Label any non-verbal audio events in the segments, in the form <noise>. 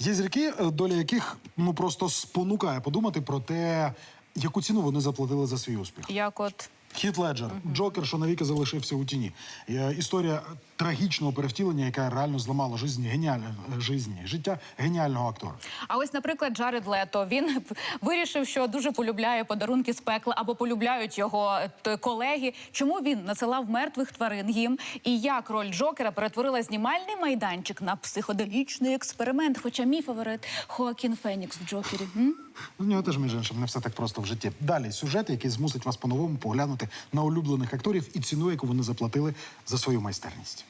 Є зірки, е, доля яких ну просто спонукає подумати про те, яку ціну вони заплатили за свій успіх. Як от Хіт Леджер, Джокер, що навіки залишився у тіні. Е, Історія трагічного перевтілення, яка реально зламала жизнь геніальне жизнь, життя геніального актора. А ось, наприклад, Джаред Лето він <laughs> вирішив, що дуже полюбляє подарунки з пекла або полюбляють його е, колеги. Чому він надсилав мертвих тварин їм? І як роль Джокера перетворила знімальний майданчик на психоделічний експеримент? Хоча мій фаворит Хоакін Фенікс в Джокері. М? У нього теж між іншим не все так просто в житті. Далі сюжет, який змусить вас по-новому поглянути на улюблених акторів і ціну, яку вони заплатили за свою майстерність.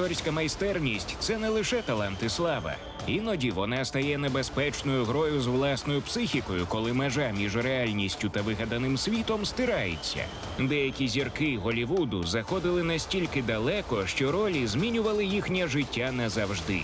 Акторська майстерність це не лише талант і слава. Іноді вона стає небезпечною грою з власною психікою, коли межа між реальністю та вигаданим світом стирається. Деякі зірки Голівуду заходили настільки далеко, що ролі змінювали їхнє життя назавжди.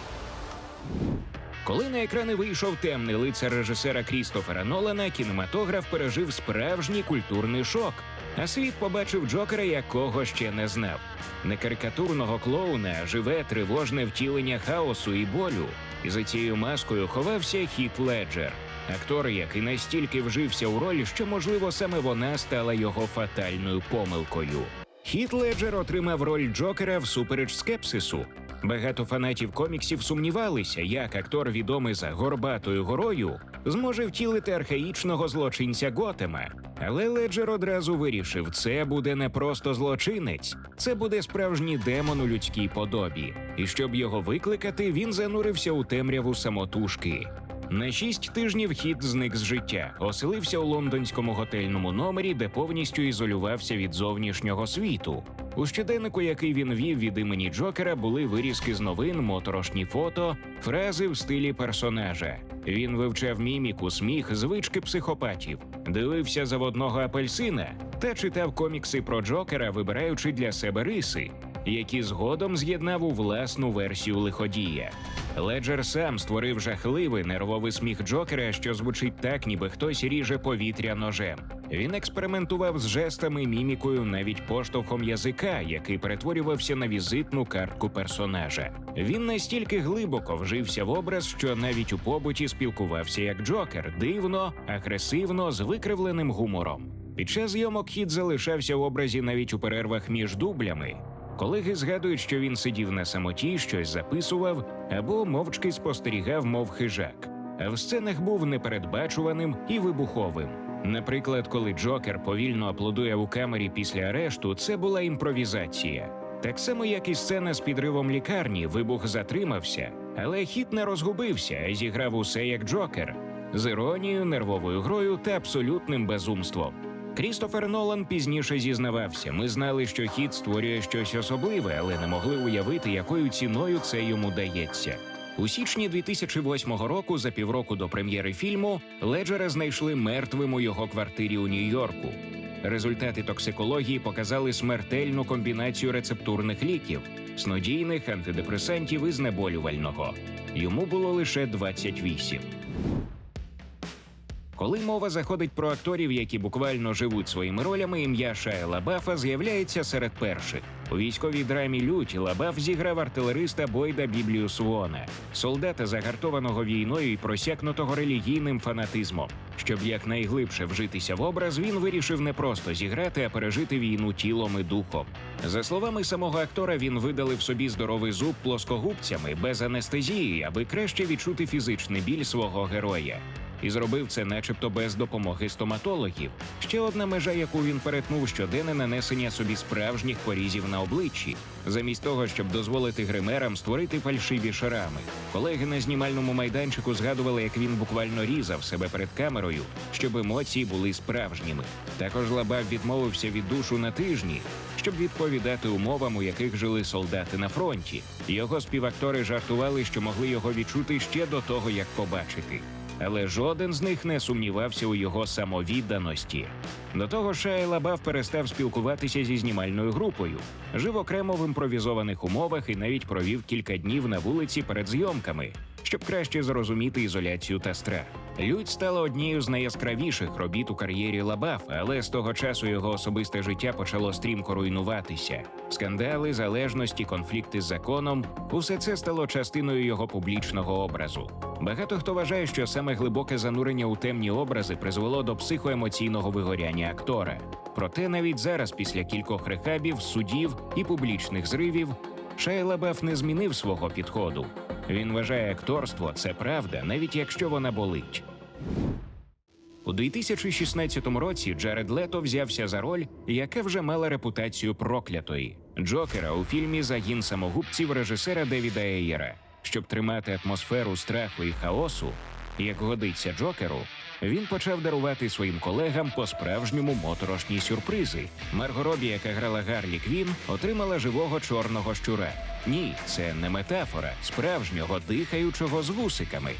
Коли на екрани вийшов темний лицар режисера Крістофера Нолана, кінематограф пережив справжній культурний шок. А світ побачив Джокера, якого ще не знав. Не карикатурного клоуна, живе тривожне втілення хаосу і болю. І за цією маскою ховався Хіт Леджер, актор, який настільки вжився у роль, що можливо саме вона стала його фатальною помилкою. Хіт Леджер отримав роль Джокера всупереч скепсису. Багато фанатів коміксів сумнівалися, як актор, відомий за горбатою горою, зможе втілити архаїчного злочинця Готема. Але Леджер одразу вирішив, це буде не просто злочинець, це буде справжній демон у людській подобі. І щоб його викликати, він занурився у темряву самотужки. На шість тижнів хід зник з життя, оселився у лондонському готельному номері, де повністю ізолювався від зовнішнього світу. У щоденнику, який він вів від імені Джокера, були вирізки з новин, моторошні фото, фрази в стилі персонажа. Він вивчав міміку, сміх, звички психопатів, дивився заводного апельсина та читав комікси про Джокера, вибираючи для себе риси, які згодом з'єднав у власну версію лиходія. Леджер сам створив жахливий нервовий сміх Джокера, що звучить так, ніби хтось ріже повітря ножем. Він експериментував з жестами, мімікою, навіть поштовхом язика, який перетворювався на візитну картку персонажа. Він настільки глибоко вжився в образ, що навіть у побуті спілкувався як Джокер, дивно, агресивно, з викривленим гумором. Під час зйомок хід залишався в образі навіть у перервах між дублями. Колеги згадують, що він сидів на самоті, щось записував або мовчки спостерігав, мов хижак. А в сценах був непередбачуваним і вибуховим. Наприклад, коли Джокер повільно аплодує у камері після арешту, це була імпровізація. Так само, як і сцена з підривом лікарні, вибух затримався, але хіт не розгубився, а зіграв усе як Джокер з іронією, нервовою грою та абсолютним безумством. Крістофер Нолан пізніше зізнавався. Ми знали, що хіт створює щось особливе, але не могли уявити, якою ціною це йому дається. У січні 2008 року, за півроку до прем'єри фільму, Леджера знайшли мертвим у його квартирі у Нью-Йорку. Результати токсикології показали смертельну комбінацію рецептурних ліків, снодійних, антидепресантів і знеболювального. Йому було лише 28. Коли мова заходить про акторів, які буквально живуть своїми ролями, ім'я Шая Лабафа з'являється серед перших. У військовій драмі Лють Лабаф зіграв артилериста Бойда Біблію Суона, солдата, загартованого війною і просякнутого релігійним фанатизмом. Щоб якнайглибше вжитися в образ, він вирішив не просто зіграти, а пережити війну тілом і духом. За словами самого актора, він видалив собі здоровий зуб плоскогубцями без анестезії, аби краще відчути фізичний біль свого героя і зробив це, начебто, без допомоги стоматологів. Ще одна межа, яку він перетнув, щоденне нанесення собі справжніх порізів на обличчі, замість того, щоб дозволити гримерам створити фальшиві шарами. Колеги на знімальному майданчику згадували, як він буквально різав себе перед камерою, щоб емоції були справжніми. Також Лабав відмовився від душу на тижні, щоб відповідати умовам, у яких жили солдати на фронті. Його співактори жартували, що могли його відчути ще до того, як побачити але жоден з них не сумнівався у його самовідданості. До того ж, Шайа Лабаф перестав спілкуватися зі знімальною групою, жив окремо в імпровізованих умовах і навіть провів кілька днів на вулиці перед зйомками, щоб краще зрозуміти ізоляцію та страх. Людь стала однією з найяскравіших робіт у кар'єрі Лабафа, але з того часу його особисте життя почало стрімко руйнуватися. Скандали, залежності, конфлікти з законом усе це стало частиною його публічного образу. Багато хто вважає, що саме глибоке занурення у темні образи призвело до психоемоційного вигоряння актора. Проте навіть зараз, після кількох рехабів, судів і публічних зривів, Шайа Лабаф не змінив свого підходу. Він вважає акторство це правда, навіть якщо вона болить. У 2016 році Джаред Лето взявся за роль, яка вже мала репутацію проклятої Джокера у фільмі Загін самогубців режисера Девіда Еєра. Щоб тримати атмосферу страху і хаосу, як годиться Джокеру, він почав дарувати своїм колегам по справжньому моторошні сюрпризи. Марго Робі, яка грала Гарлі Квін, отримала живого чорного щура. Ні, це не метафора справжнього дихаючого з вусиками.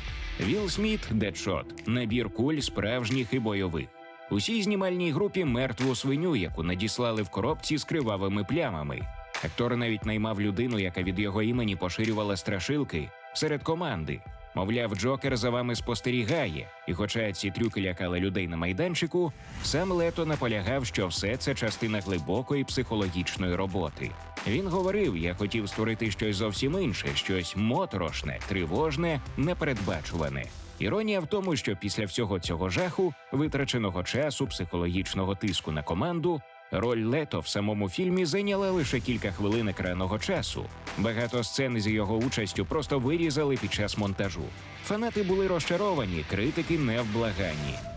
Вілл Сміт Дедшот, набір куль справжніх і бойових. Усій знімальній групі мертву свиню, яку надіслали в коробці з кривавими плямами. Актор навіть наймав людину, яка від його імені поширювала страшилки серед команди. Мовляв, Джокер за вами спостерігає, і хоча ці трюки лякали людей на майданчику, сам Лето наполягав, що все це частина глибокої психологічної роботи. Він говорив: я хотів створити щось зовсім інше, щось моторошне, тривожне, непередбачуване. Іронія в тому, що після всього цього жаху, витраченого часу, психологічного тиску на команду, роль Лето в самому фільмі зайняла лише кілька хвилин екранного часу. Багато сцен з його участю просто вирізали під час монтажу. Фанати були розчаровані, критики невблаганні.